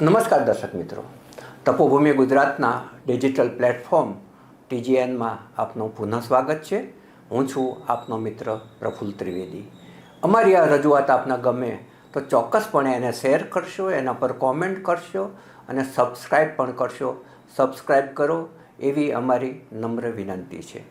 નમસ્કાર દર્શક મિત્રો. તપોભૂમિ ગુજરાતના ડિજિટલ પ્લેટફોર્મ ટીજીએનમાં આપનું પુનઃ સ્વાગત છે. હું છું આપનો મિત્ર પ્રફુલ્લ ત્રિવેદી. અમારી આ રજૂઆત આપને ગમે તો ચોક્કસપણે એને શેર કરશો, એના પર કોમેન્ટ કરશો અને સબસ્ક્રાઈબ પણ કરશો. સબસ્ક્રાઈબ કરો એવી અમારી નમ્ર વિનંતી છે.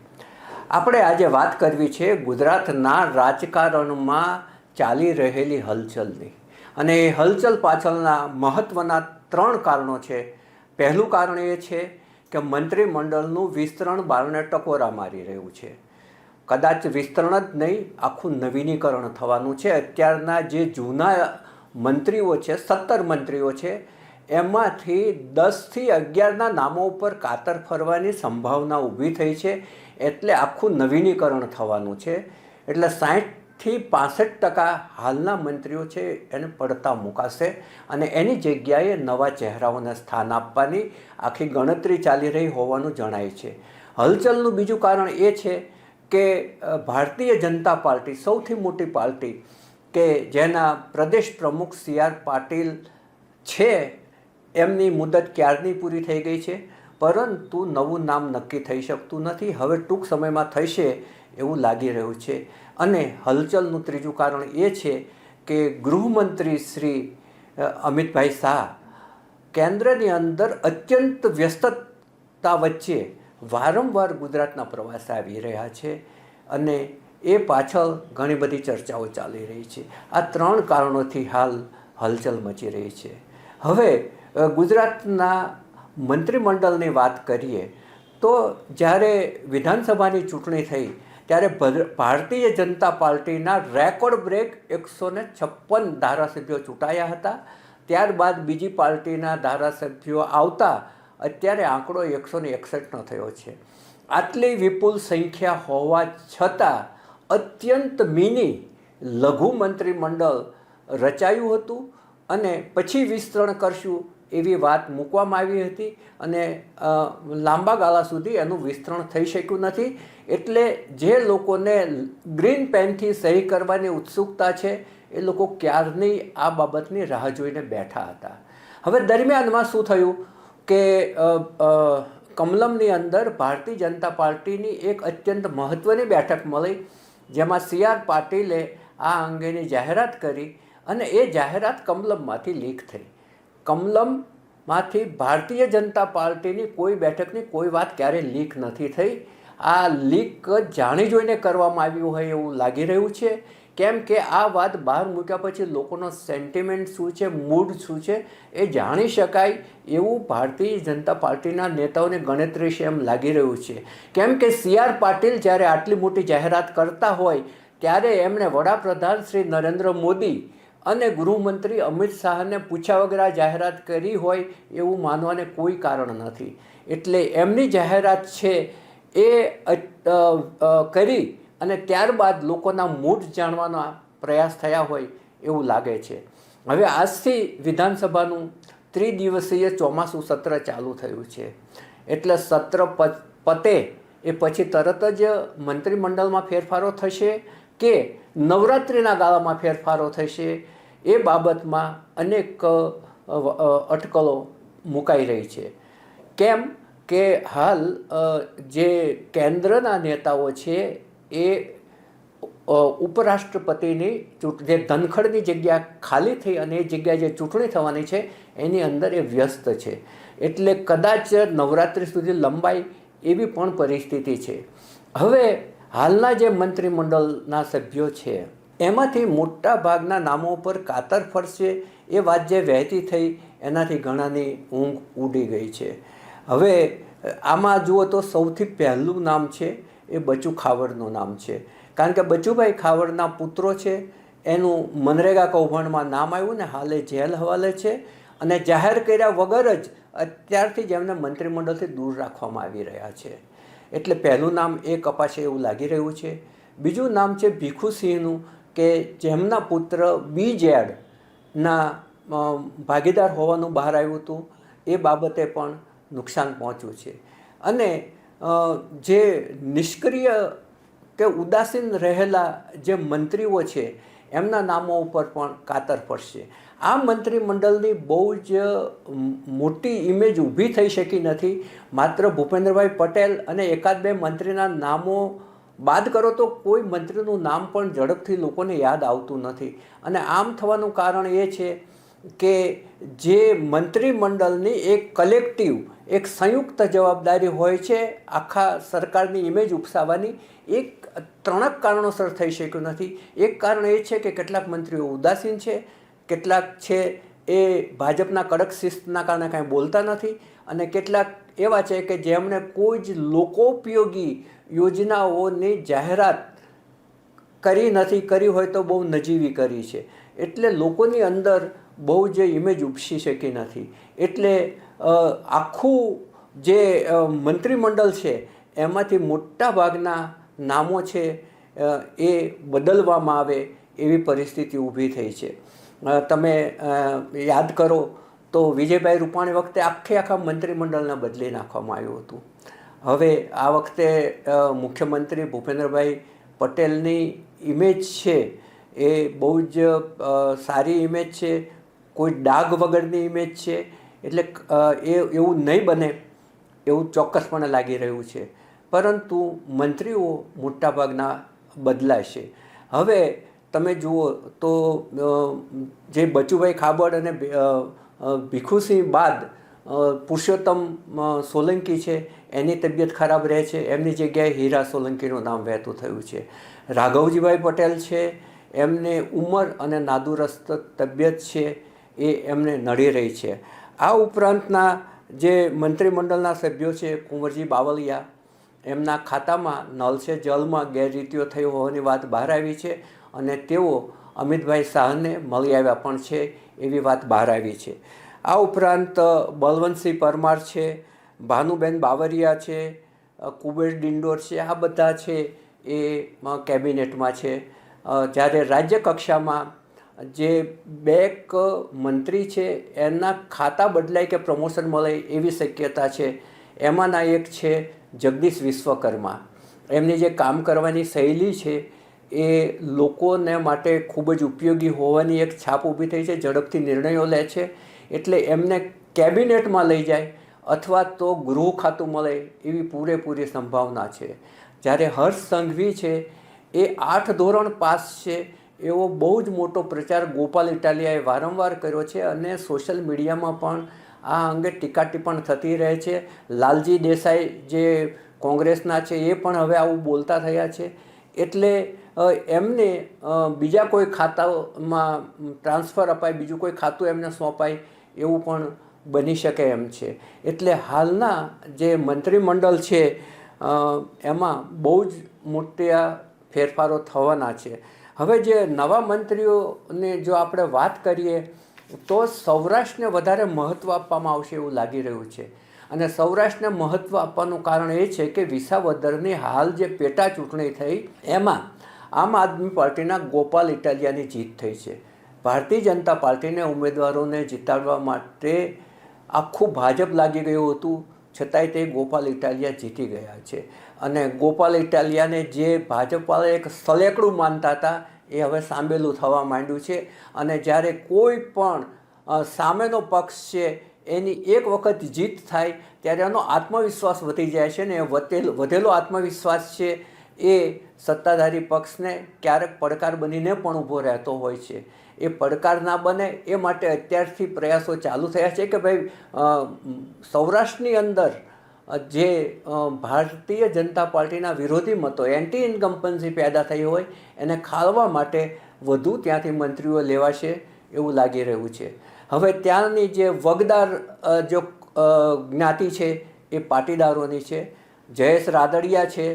આપણે આજે વાત કરવી છે ગુજરાતના રાજકારણમાં ચાલી રહેલી હલચલની. અને એ હલચલ પાછળના મહત્ત્વના ત્રણ કારણો છે. પહેલું કારણ એ છે કે મંત્રીમંડળનું વિસ્તરણ બારણે ટકોરા મારી રહ્યું છે. કદાચ વિસ્તરણ જ નહીં, આખું નવીનીકરણ થવાનું છે. અત્યારના જે જૂના મંત્રીઓ છે, સત્તર મંત્રીઓ છે, એમાંથી દસથી અગિયારના નામો ઉપર કાતર ફરવાની સંભાવના ઊભી થઈ છે. એટલે આખું નવીનીકરણ થવાનું છે. એટલે સાઠથી પાસઠ ટકા હાલના મંત્રીઓ છે, એને પડતા મુકાશે અને એની જગ્યાએ નવા ચહેરાઓને સ્થાન આપવાની આખી ગણતરી ચાલી રહી હોવાનું જણાય છે. હલચલનું બીજું કારણ એ છે કે ભારતીય જનતા પાર્ટી, સૌથી મોટી પાર્ટી કે જેના પ્રદેશ પ્રમુખ સી આર પાટીલ છે, એમની મુદત ક્યારની પૂરી થઈ ગઈ છે? પરંતુ નવું નામ નક્કી થઈ શકતું નથી. હવે ટૂંક સમયમાં થશે એવું લાગી રહ્યું છે. અને હલચલનું ત્રીજું કારણ એ છે કે ગૃહમંત્રી શ્રી અમિતભાઈ શાહ કેન્દ્રની અંદર અત્યંત વ્યસ્તતા વચ્ચે વારંવાર ગુજરાતના પ્રવાસે આવી રહ્યા છે અને એ પાછળ ઘણી બધી ચર્ચાઓ ચાલી રહી છે. આ ત્રણ કારણોથી હાલ હલચલ મચી રહી છે. હવે ગુજરાતના મંત્રીમંડળની વાત કરીએ, તો જ્યારે વિધાનસભાની ચૂંટણી થઈ, ત્યારે ભારતીય જનતા પાર્ટીના રેકોર્ડ બ્રેક એકસો ને છપ્પન ધારાસભ્યો ચૂંટાયા હતા. ત્યારબાદ બીજી પાર્ટીના ધારાસભ્યો આવતા, અત્યારે આંકડો એકસો ને એકસઠનો થયો છે. આટલી વિપુલ સંખ્યા હોવા છતાં, અત્યંત મિની લઘુ મંત્રીમંડળ રચાયું હતું અને પછી વિસ્તરણ કરશું. એવી વાત મૂકવામાં આવી હતી અને લાંબા ગાળા સુધી એનું વિસ્તરણ થઈ શક્યું નથી. એટલે જે લોકોને ગ્રીન પેનથી સહી કરવાની ઉત્સુકતા છે, એ લોકો ક્યારની આ બાબતની રાહ જોઈને બેઠા હતા. હવે દરમિયાનમાં શું થયું કે કમલમની અંદર ભારતીય જનતા પાર્ટીની એક અત્યંત મહત્ત્વની બેઠક મળી, જેમાં સી આર પાટીલે આ અંગેની જાહેરાત કરી અને એ જાહેરાત કમલમમાંથી લીક થઈ. કમલમમાંથી ભારતીય જનતા પાર્ટીની કોઈ બેઠકની કોઈ વાત ક્યારેય લીક નથી થઈ. આ લીક જાણી જોઈને કરવામાં આવ્યું હોય એવું લાગી રહ્યું છે. કેમ કે આ વાત બહાર મૂક્યા પછી લોકોનો સેન્ટિમેન્ટ શું છે મૂડ શું છે, એ જાણી શકાય એવું ભારતીય જનતા પાર્ટીના નેતાઓને ગણતરી છે એમ લાગી રહ્યું છે. કેમ કે સી આર પાટીલ જ્યારે આટલી મોટી જાહેરાત કરતા હોય, ત્યારે એમણે વડાપ્રધાન શ્રી નરેન્દ્ર મોદી અને ગૃહમંત્રી અમિત શાહને પૂછ્યા વગર આ જાહેરાત કરી હોય એવું માનવાને કોઈ કારણ નથી. એટલે એમની જાહેરાત છે એ કરી અને ત્યારબાદ લોકોના મૂડ જાણવાનો પ્રયાસ થયા હોય એવું લાગે છે. હવે આજથી વિધાનસભાનું ત્રિદિવસીય ચોમાસું સત્ર ચાલુ થયું છે. એટલે સત્ર પતે એ પછી તરત જ મંત્રીમંડળમાં ફેરફારો થશે કે નવરાત્રિના ગાળામાં ફેરફારો થશે એ બાબતમાં અનેક અટકળો મુકાઈ રહી છે. કેમ કે હાલ જે કેન્દ્રના નેતાઓ છે એ ઉપરાષ્ટ્રપતિની ચૂંટ, જે ધનખડની જગ્યા ખાલી થઈ અને એ જગ્યાએ જે ચૂંટણી થવાની છે, એની અંદર એ વ્યસ્ત છે. એટલે કદાચ નવરાત્રિ સુધી લંબાઈ એવી પણ પરિસ્થિતિ છે. હવે હાલના જે મંત્રીમંડળના સભ્યો છે એમાંથી મોટા ભાગના નામો પર કાતર ફરશે, એ વાત જે વહેતી થઈ, એનાથી ઘણાની ઊંઘ ઉડી ગઈ છે. હવે, આમાં જુઓ તો સૌથી પહેલું નામ છે, એ બચુ ખાવડનું નામ છે. કારણ કે બચુભાઈ ખાવડના પુત્રો છે, એનું મનરેગા કૌભાંડમાં નામ આવ્યું ને હાલે જેલ હવાલે છે અને જાહેર કર્યા વગર જ અત્યારથી જ એમને મંત્રીમંડળથી દૂર રાખવામાં આવી રહ્યા છે. એટલે પહેલું નામ એ કપાશે એવું લાગી રહ્યું છે. બીજું નામ છે ભીખુસિંહનું. કે જેમના પુત્ર બી જેડના ભાગીદાર હોવાનું બહાર આવ્યું હતું, એ બાબતે પણ નુકસાન પહોંચ્યું છે. અને જે નિષ્ક્રિય કે ઉદાસીન રહેલા જે મંત્રીઓ છે, એમના નામો ઉપર પણ કાતર પડશે આ મંત્રીમંડળની બહુ જ મોટી ઇમેજ ઊભી થઈ શકી નથી. માત્ર ભૂપેન્દ્રભાઈ પટેલ અને એકાદ બે મંત્રીના નામો બાદ કરો તો કોઈ મંત્રીનું નામ પણ ઝડપથી લોકોને યાદ આવતું નથી. અને આમ થવાનું કારણ એ છે કે જે મંત્રીમંડળની એક કલેક્ટિવ, એક સંયુક્ત જવાબદારી હોય છે, આખા સરકારની ઇમેજ ઉપસાવવાની એક ત્રણક કારણોસર થઈ શક્યું નથી. એક કારણ એ છે કે કેટલાક મંત્રીઓ ઉદાસીન છે, કેટલાક છે એ ભાજપના કડક શિસ્તના કારણે કાંઈ બોલતા નથી અને કેટલાક એવા છે કે જેમણે કોઈ જ લોકોપયોગી યોજનાઓની જાહેરાત કરી નથી, કરી હોય તો બહુ નજીવી કરી છે. એટલે લોકોની અંદર બહુ જ ઇમેજ ઉપસી શકી નથી. એટલે આખું જે મંત્રીમંડળ છે, એમાંથી મોટા ભાગના નામો છે એ બદલવામાં આવે એવી પરિસ્થિતિ ઊભી થઈ છે. તમે યાદ કરો તો વિજયભાઈ રૂપાણી વખતે આખે આખા મંત્રીમંડળને બદલી નાખવામાં આવ્યું હતું. હવે આ વખતે મુખ્યમંત્રી ભૂપેન્દ્રભાઈ પટેલની ઇમેજ છે, એ બહુ જ સારી ઇમેજ છે, કોઈ ડાઘ વગરની ઇમેજ છે, એટલે એ, એવું નહીં બને, એવું ચોક્કસપણે લાગી રહ્યું છે. પરંતુ મંત્રીઓ મોટાભાગના બદલાશે. હવે તમે જુઓ તો જે બચુભાઈ ખાબડ અને ભીખુસિંહ બાદ પુરુષોત્તમ સોલંકી છે, એની તબિયત ખરાબ રહે છે, એમની જગ્યાએ હીરા સોલંકીનું નામ વહેતું થયું છે. રાઘવજીભાઈ પટેલ છે, એમને ઉંમર અને નાદુરસ્ત તબિયત છે, એ એમને નડી રહી છે. આ ઉપરાંતના જે મંત્રીમંડળના સભ્યો છે, કુંવરજી બાવલિયા, એમના ખાતામાં નલ સે જલમાં ગેરરીતિઓ થઈ હોવાની વાત બહાર આવી છે અને તેઓ અમિતભાઈ શાહને મળી આવ્યા પણ છે, એવી વાત બહાર આવી છે. આ ઉપરાંત, બલવંતસિંહ પરમાર છે, ભાનુબેન બાવરિયા છે કુબેર ડિંડોર છે, આ બધા છે એ કેબિનેટમાં છે. જ્યારે રાજ્ય કક્ષામાં જે બે મંત્રી છે, એના ખાતા બદલાય કે પ્રમોશન મળે એવી શક્યતા છે એમાંના એક છે જગદીશ વિશ્વકર્મા. એમની જે કામ કરવાની શૈલી છે એ લોકોને માટે ખૂબ જ ઉપયોગી હોવાની એક છાપ ઊભી થઈ છે, ઝડપથી નિર્ણયો લે છે. એટલે એમને કેબિનેટમાં લઈ જાય અથવા તો ગૃહ ખાતું મળે એવી પૂરેપૂરી સંભાવના છે. જ્યારે હર્ષ સંઘવી છે, એ આઠ ધોરણ પાસ છે, એવો બહુ જ મોટો પ્રચાર ગોપાલ ઇટાલિયાએ વારંવાર કર્યો છે અને સોશિયલ મીડિયામાં પણ આ અંગે ટીકા ટિપ્પણ થતી રહે છે. લાલજી દેસાઈ જે કોંગ્રેસના છે, એ પણ હવે આવું બોલતા થયા છે. એટલે એમને બીજા કોઈ ખાતામાં ટ્રાન્સફર અપાય, બીજું કોઈ ખાતું એમને સોંપાય એવું પણ બની શકે એમ છે. એટલે હાલના જે મંત્રીમંડળ છે એમાં બહુ જ મોટા ફેરફારો થવાના છે. હવે જે નવા મંત્રીઓને જો આપણે વાત કરીએ, તો સૌરાષ્ટ્રને વધારે મહત્ત્વ આપવામાં આવશે એવું લાગી રહ્યું છે. અને સૌરાષ્ટ્રને મહત્ત્વ આપવાનું કારણ એ છે કે વિસાવદરની હાલ જે પેટા ચૂંટણી થઈ, એમાં આમ આદમી પાર્ટીના ગોપાલ ઇટાલિયાની જીત થઈ છે. ભારતીય જનતા પાર્ટીને ઉમેદવારોને જીતાડવા માટે આખું ભાજપ લાગી ગયું હતું, છતાંય તે ગોપાલ ઇટાલિયા જીતી ગયા છે. અને ગોપાલ ઇટાલિયાને જે ભાજપવાળા એક સલેકડું માનતા હતા, એ હવે સાંભેલું થવા માંડ્યું છે. અને જ્યારે કોઈ પણ સામેનો પક્ષ છે, એની એક વખત જીત થાય, ત્યારે એનો આત્મવિશ્વાસ વધી જાય છે ને એ વધેલો વધેલો આત્મવિશ્વાસ છે એ સત્તાધારી પક્ષને ક્યારેક પડકાર બનીને પણ ઊભો રહેતો હોય છે. એ પડકાર ના બને એ માટે અત્યારથી પ્રયાસો ચાલુ થયા છે કે ભાઈ સૌરાષ્ટ્રની અંદર જે ભારતીય જનતા પાર્ટીના વિરોધી મતો એન્ટી ઇન્કમ્પન્સી પેદા થઈ હોય, એને ખાળવા માટે વધુ ત્યાંથી મંત્રીઓ લેવાશે એવું લાગી રહ્યું છે. હવે ત્યાંની જે વગદાર જો જ્ઞાતિ છે એ પાટીદારોની છે. જયેશ રાદડિયા છે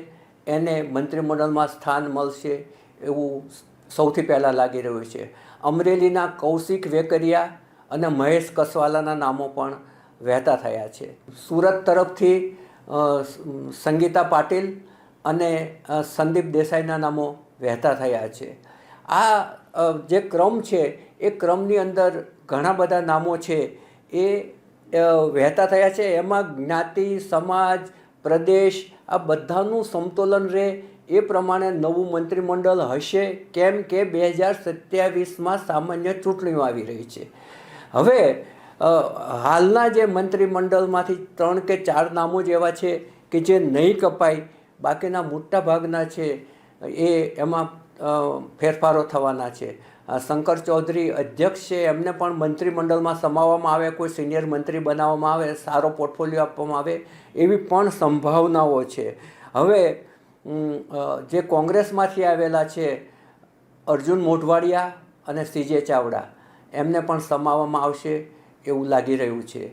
એને મંત્રીમંડળમાં સ્થાન મળશે એવું સૌથી પહેલાં લાગી રહ્યું છે. અમરેલીના કૌશિક વેકરિયા અને મહેશ કસવાલાના નામો પણ વહેતા થયા છે. સુરત તરફથી સંગીતા પાટીલ અને સંદીપ દેસાઈના નામો વહેતા થયા છે. આ જે ક્રમ છે, એ ક્રમની અંદર ઘણા બધા નામો છે. એ વહેતા થયા છે. એમાં જ્ઞાતિ, સમાજ પ્રદેશ આ બધાનું સમતોલન રહે. એ પ્રમાણે નવું મંત્રીમંડળ હશે કેમ કે બે હજાર સત્યાવીસમાં સામાન્ય ચૂંટણીઓ આવી રહી છે. હવે હાલના જે મંત્રીમંડળમાંથી ત્રણ કે ચાર નામો જ એવા છે કે જે નહીં કપાય, બાકીના મોટા ભાગના છે, એ એમાં ફેરફારો થવાના છે. શંકર ચૌધરી અધ્યક્ષ છે એમને પણ મંત્રીમંડળમાં સમાવવામાં આવે, કોઈ સિનિયર મંત્રી બનાવવામાં આવે, સારો પોર્ટફોલિયો આપવામાં આવે એવી પણ સંભાવનાઓ છે. હવે જે કોંગ્રેસમાંથી આવેલા છે અર્જુન મોઢવાડિયા અને સીજે ચાવડા, એમને પણ સમાવવામાં આવશે એવું લાગી રહ્યું છે.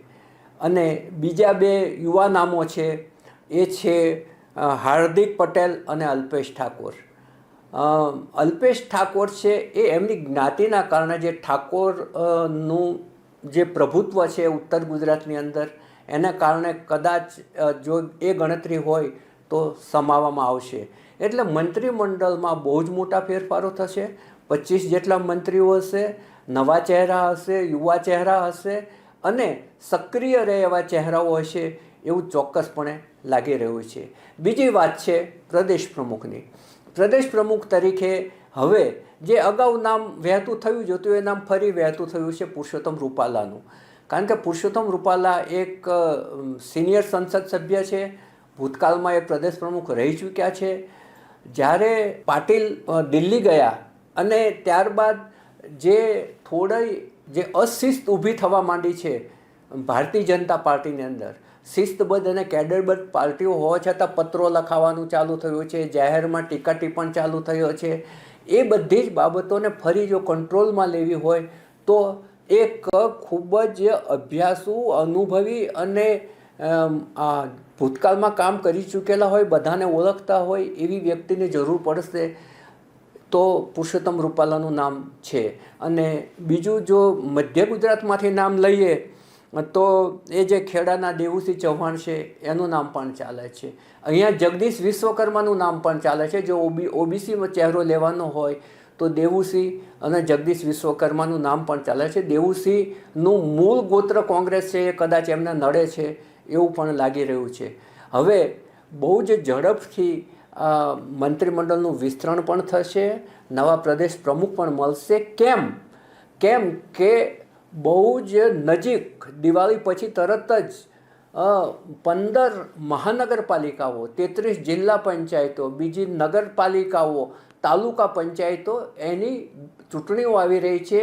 અને બીજા બે યુવા નામો છે, એ છે હાર્દિક પટેલ અને અલ્પેશ ઠાકોર. અલ્પેશ ઠાકોર છે એ એમની જ્ઞાતિના કારણે જે ઠાકોરનું જે પ્રભુત્વ છે ઉત્તર ગુજરાતની અંદર, એના કારણે કદાચ જો એ ગણતરી હોય તો સમાવવામાં આવશે. એટલે મંત્રીમંડળમાં બહુ જ મોટા ફેરફારો થશે. પચીસ જેટલા મંત્રીઓ હશે, નવા ચહેરા હશે, યુવા ચહેરા હશે અને સક્રિય રહે એવા ચહેરાઓ હશે એવું ચોક્કસપણે લાગી રહ્યું છે. બીજી વાત છે પ્રદેશ પ્રમુખની. પ્રદેશ પ્રમુખ તરીકે હવે જે અગાઉ નામ વહેતું થયું જ હતું, એ નામ ફરી વહેતું થયું છે પુરુષોત્તમ રૂપાલાનું. કારણ કે પુરુષોત્તમ રૂપાલા એક સિનિયર સંસદ સભ્ય છે, ભૂતકાળમાં એ પ્રદેશ પ્રમુખ રહી ચૂક્યા છે. જ્યારે પાટીલ દિલ્હી ગયા અને ત્યારબાદ જે થોડી જે અશિસ્ત ઊભી થવા માંડી છે ભારતીય જનતા પાર્ટીની અંદર શિસ્તબદ્ધ અને કેડરબદ્ધ પાર્ટીઓ હોવા છતાં પત્રો લખાવાનું ચાલુ થયું છે, જાહેરમાં ટીકા ટિપ્પણ ચાલુ થયો છે. એ બધી જ બાબતોને ફરી જો કંટ્રોલમાં લેવી હોય, તો એક ખૂબ જ અભ્યાસુ, અનુભવી અને આ ભૂતકાળમાં કામ કરી ચૂકેલા હોય, બધાને ઓળખતા હોય એવી વ્યક્તિને જરૂર પડશે, તો પુરુષોત્તમ રૂપાલાનું નામ છે. અને બીજું જો મધ્ય ગુજરાતમાંથી નામ લઈએ તો એ જે ખેડાના દેવુસિંહ ચૌહાણ છે, એનું નામ પણ ચાલે છે. અહીંયા જગદીશ વિશ્વકર્માનું નામ પણ ચાલે છે, જો ઓબી, ઓબીસીમાં ચહેરો લેવાનો હોય, તો દેવુસિંહ અને જગદીશ વિશ્વકર્માનું નામ પણ ચાલે છે. દેવુસિંહનું મૂળ ગોત્ર કોંગ્રેસ છે, એ કદાચ એમને નડે છે, એવું પણ લાગી રહ્યું છે. હવે, બહુ જ ઝડપથી મંત્રીમંડળનું વિસ્તરણ પણ થશે, નવા પ્રદેશ પ્રમુખ પણ મળશે. કેમ? કેમ કે બહુ જ નજીક, દિવાળી પછી તરત જ પંદર મહાનગરપાલિકાઓ, તેત્રીસ જિલ્લા પંચાયતો, બીજી નગરપાલિકાઓ, તાલુકા પંચાયતો એની ચૂંટણીઓ આવી રહી છે,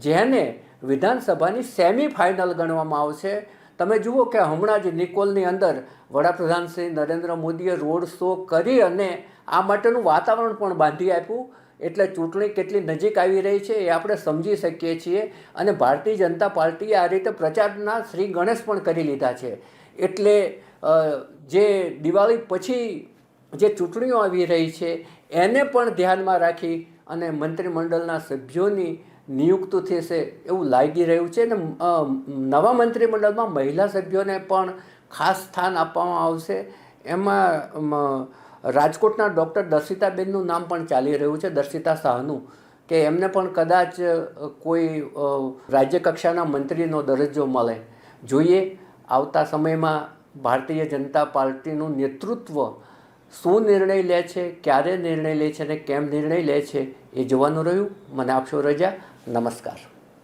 જેને વિધાનસભાની સેમી ફાઇનલ ગણવામાં આવશે. તમે જુઓ કે હમણાં જ નિકોલની અંદર વડાપ્રધાન શ્રી નરેન્દ્ર મોદીએ રોડ શો કરી અને આ માટેનું વાતાવરણ પણ બાંધી આપ્યું. એટલે ચૂંટણી કેટલી નજીક આવી રહી છે એ આપણે સમજી શકીએ છીએ અને ભારતીય જનતા પાર્ટીએ આ રીતે પ્રચારના શ્રી ગણેશ પણ કરી લીધા છે. એટલે જે દિવાળી પછી જે ચૂંટણીઓ આવી રહી છે એને પણ ધ્યાનમાં રાખી અને મંત્રીમંડળના સભ્યોની નિયુક્ત થશે એવું લાગી રહ્યું છે અને નવા મંત્રીમંડળમાં મહિલા સભ્યોને પણ ખાસ સ્થાન આપવામાં આવશે. એમાં રાજકોટના ડૉક્ટર દર્શિતાબેનનું નામ પણ ચાલી રહ્યું છે, દર્શિતા શાહનું, કે એમને પણ કદાચ કોઈ રાજ્ય કક્ષાના મંત્રીનો દરજ્જો મળે. જોઈએ, આવતા સમયમાં ભારતીય જનતા પાર્ટીનું નેતૃત્વ શું નિર્ણય લે છે, ક્યારે નિર્ણય લે છે અને કેમ નિર્ણય લે છે એ જોવાનું રહ્યું. મને આપશો રજા. નમસ્કાર.